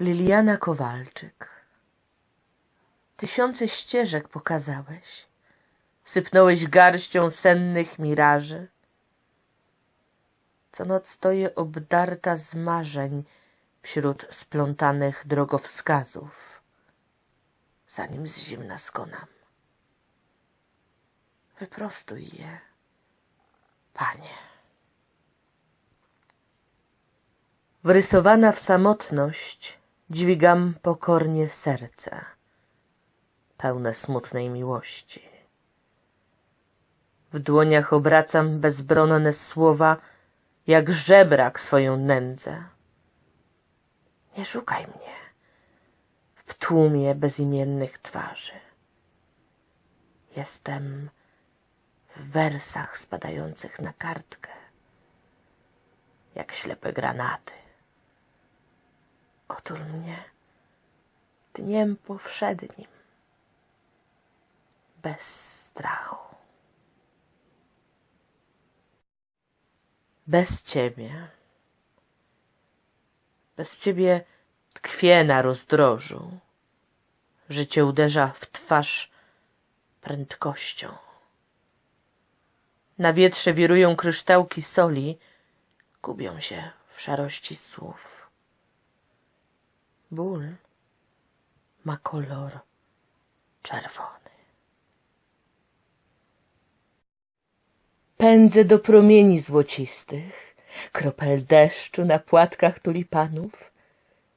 Liliana Kowalczyk Tysiące ścieżek pokazałeś, sypnąłeś garścią sennych miraży. Co noc stoję obdarta z marzeń wśród splątanych drogowskazów, zanim z zimna skonam. Wyprostuj je, panie. Wrysowana w samotność, dźwigam pokornie serce, pełne smutnej miłości. W dłoniach obracam bezbronne słowa, jak żebrak swoją nędzę. Nie szukaj mnie w tłumie bezimiennych twarzy. Jestem w wersach spadających na kartkę, jak ślepe granaty. Otul mnie dniem powszednim, bez strachu. Bez ciebie, bez ciebie tkwię na rozdrożu. Życie uderza w twarz prędkością. Na wietrze wirują kryształki soli, gubią się w szarości słów. Ból ma kolor czerwony. Pędzę do promieni złocistych, kropel deszczu na płatkach tulipanów.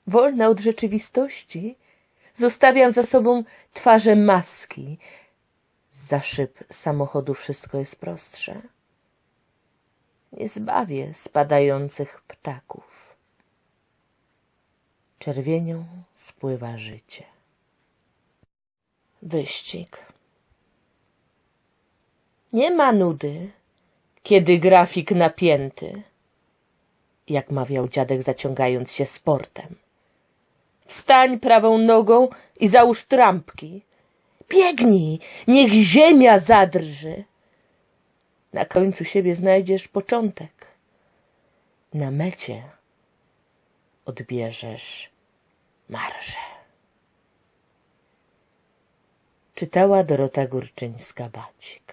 Wolna od rzeczywistości, zostawiam za sobą twarze maski. Za szyb samochodu wszystko jest prostsze. Nie zbawię spadających ptaków. Czerwienią spływa życie. Wyścig. Nie ma nudy, kiedy grafik napięty, jak mawiał dziadek zaciągając się sportem. Wstań prawą nogą i załóż trampki. Biegnij, niech ziemia zadrży. Na końcu siebie znajdziesz początek. Na mecie odbierzesz marszę. Czytała Dorota Górczyńska-Bacik.